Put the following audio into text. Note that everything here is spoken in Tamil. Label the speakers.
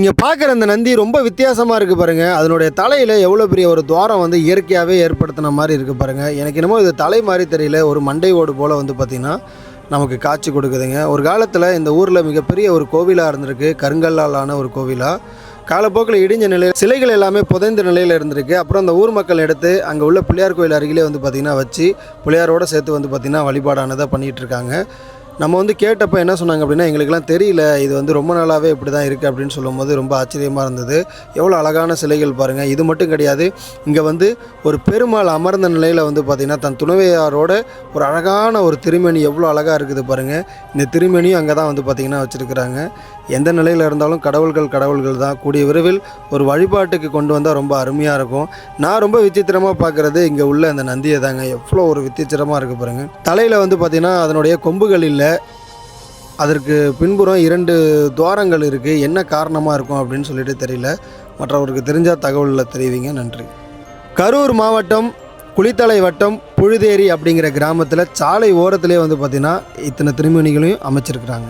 Speaker 1: இங்கே பார்க்குற அந்த நந்தி ரொம்ப வித்தியாசமாக இருக்குது பாருங்கள் அதனுடைய தலையில் எவ்வளோ பெரிய ஒரு துவாரம் வந்து இயற்கையாகவே ஏற்படுத்தின மாதிரி இருக்குது பாருங்கள் எனக்கு என்னமோ இது தலை மாதிரி தெரியல. ஒரு மண்டை ஓடு போல் வந்து பார்த்திங்கன்னா நமக்கு காட்சி கொடுக்குதுங்க. ஒரு காலத்தில் இந்த ஊரில் மிகப்பெரிய ஒரு கோவிலாக இருந்திருக்கு. கருங்கல்லால் ஆன ஒரு கோவிலாக காலப்போக்கில் இடிஞ்ச நிலையில் சிலைகள் எல்லாமே புதைந்த நிலையில் இருந்திருக்கு. அப்புறம் அந்த ஊர் மக்கள் எடுத்து அங்கே உள்ள பிள்ளையார் கோயில் அருகிலே வந்து பார்த்திங்கன்னா வச்சு பிள்ளையாரோடு சேர்த்து வந்து பார்த்திங்கன்னா வழிபாடானதாக பண்ணிகிட்டு இருக்காங்க. நம்ம வந்து கேட்டப்போ என்ன சொன்னாங்க அப்படின்னா எங்களுக்கெல்லாம் தெரியல இது வந்து ரொம்ப நாளாகவே இப்படி தான் இருக்குது அப்படின்னு சொல்லும்போது ரொம்ப ஆச்சரியமாக இருந்தது. எவ்வளோ அழகான சிலைகள் பாருங்கள் இது மட்டும் கிடையாது இங்கே வந்து ஒரு பெருமாள் அமர்ந்த நிலையில் வந்து பார்த்திங்கன்னா தன் துணைவையாரோட ஒரு அழகான ஒரு திருமணி எவ்வளோ அழகாக இருக்குது பாருங்கள் இந்த திருமணியும் அங்கே தான் வந்து பார்த்திங்கன்னா வச்சுருக்கிறாங்க. எந்த நிலையில் இருந்தாலும் கடவுள்கள் கடவுள்கள் தான். கூடிய விரைவில் ஒரு வழிபாட்டுக்கு கொண்டு வந்தால் ரொம்ப அருமையாக இருக்கும். நான் ரொம்ப விசித்திரமாக பார்க்குறது இங்கே உள்ள அந்த நந்தியை தாங்க எவ்வளோ ஒரு விசித்திரமாக இருக்குது பாருங்கள் தலையில் வந்து பார்த்திங்கன்னா அதனுடைய கொம்புகள் இல்லை. அதற்கு பின்புறம் இரண்டு துவாரங்கள் இருக்குது என்ன காரணமாக இருக்கும் அப்படின்னு சொல்லிட்டு தெரியல. மற்றவருக்கு தெரிஞ்ச தகவலில் தெரிவிங்க. நன்றி. கரூர் மாவட்டம் குளித்தலை வட்டம் புழுதேரி அப்படிங்கிற கிராமத்தில் சாலை ஓரத்திலே வந்து பார்த்திங்கன்னா இத்தனை திருமணிகளையும் அமைச்சிருக்கிறாங்க.